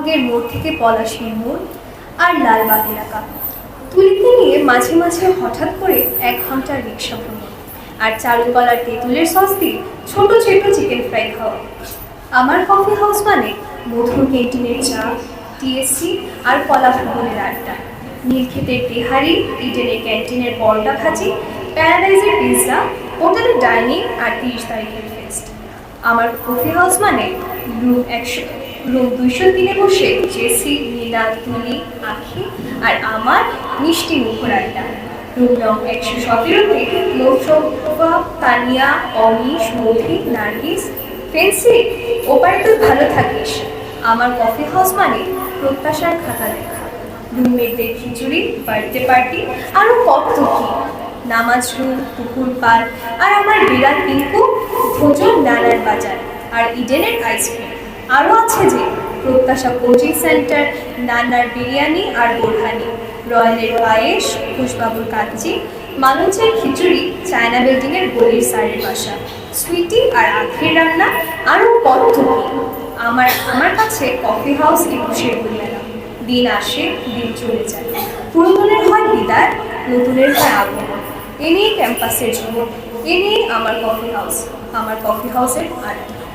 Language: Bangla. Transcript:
আগের মোড় থেকে পলাশীর মোড় আর লালবাগ এলাকা। তুলিতে নিয়ে মাঝে মাঝে হঠাৎ করে এক ঘণ্টার রিক্সা ভ্রমণ আর চারুকলার তেঁতুলের সস দিয়ে ছোট ছোট চিকেন ফ্রাই খাওয়া। আমার কফি হাউস মানে মধুর ক্যান্টিনের চা টিএসসি আর কলা ভ্রমণের আড্ডা। নীলক্ষেতের তেহারি ইডেনের ক্যান্টিনের পরোটা ভাজি, প্যারাডাইজের পিৎজা হোটেলের ডাইনিং আর তিরিশ তারিখের ফেস্ট। আমার কফি হাউস মানে রুম একশো। রুম দুইশো তিনে বসে জেসি, নীলা, তুলি, আখি আর আমার মিষ্টি মুখর রুম নং একশো সতেরোতে লোকসভা তানিয়া, অমিশ মধি নার্গিস, ফেন্সি ওপারে তুই ভালো থাকিস। আমার কফি হাউস মানে প্রত্যাশার খাতা দেখা রুমমেটদের খিচুড়ি বার্থডে পার্টি আরও কত কি নামাজ রুম, পুকুর পার আর আমার বিরাট পিঙ্কু, ভোজন নানার বাজার আর ইডেনের আইসক্রিম। আরও আছে যে, প্রত্যাশা কোচিং সেন্টার, নানার বিরিয়ানি আর বোরহানি রয়্যালের পায়েস খুশবাবুর কাচ্চি মানুষের খিচুড়ি, চায়না বিল্ডিংয়ের গলির সারের বাসা। সুইটি আর আখের রান্না, আরও কত আমার আমার কাছে কফি হাউস একুশের বইমেলা দিন আসে, দিন চলে যায়। পুরোতনের হয় বিদায়, নতুনের হয় আগমন। এ নিয়ে ক্যাম্পাসের জীবন এ নিয়ে আমার কফি হাউস। আমার কফি হাউসের আড্ডা।